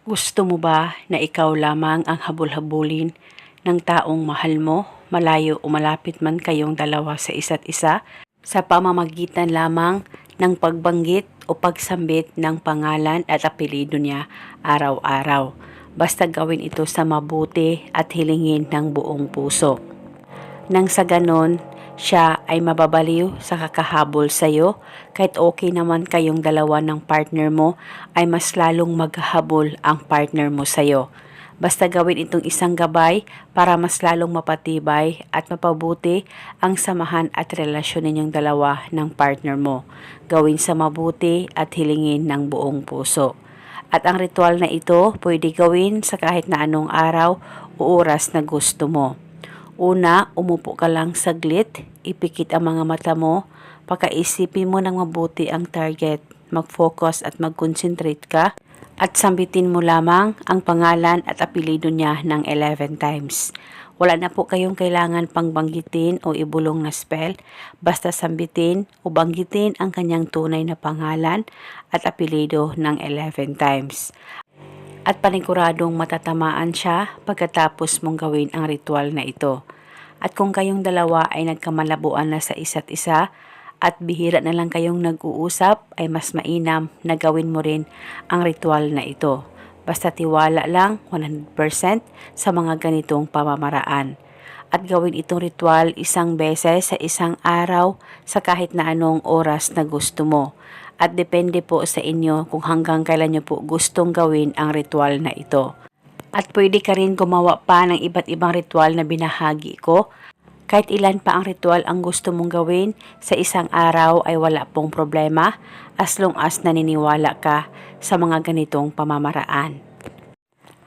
Gusto mo ba na ikaw lamang ang habol-habulin ng taong mahal mo, malayo o malapit man kayong dalawa sa isa't isa, sa pamamagitan lamang ng pagbanggit o pagsambit ng pangalan at apelido niya araw-araw. Basta gawin ito sa mabuti at hilingin ng buong puso. Nang sa ganon, siya ay mababaliw sa kakahabol sa iyo, kahit okay naman kayong dalawa ng partner mo, ay mas lalong maghahabol ang partner mo sa iyo. Basta gawin itong isang gabay para mas lalong mapatibay at mapabuti ang samahan at relasyon ninyong dalawa ng partner mo. Gawin sa mabuti at hilingin ng buong puso. At ang ritual na ito pwede gawin sa kahit na anong araw o oras na gusto mo. Una, umupo ka lang saglit, ipikit ang mga mata mo, pakaisipin mo ng mabuti ang target, mag-focus at mag-concentrate ka, at sambitin mo lamang ang pangalan at apelido niya ng 11 times. Wala na po kayong kailangan pang banggitin o ibulong na spell, basta sambitin o banggitin ang kanyang tunay na pangalan at apelido ng 11 times at paniguradong matatamaan siya pagkatapos mong gawin ang ritual na ito. At kung kayong dalawa ay nagkamalabuan na sa isa't isa at bihira na lang kayong nag-uusap, ay mas mainam na gawin mo rin ang ritual na ito. Basta tiwala lang 100% sa mga ganitong pamamaraan. At gawin itong ritual isang beses sa isang araw sa kahit na anong oras na gusto mo at depende po sa inyo kung hanggang kailan nyo po gustong gawin ang ritual na ito. At pwede ka rin gumawa pa ng iba't ibang ritual na binahagi ko. Kahit ilan pa ang ritual ang gusto mong gawin sa isang araw ay wala pong problema as long as naniniwala ka sa mga ganitong pamamaraan.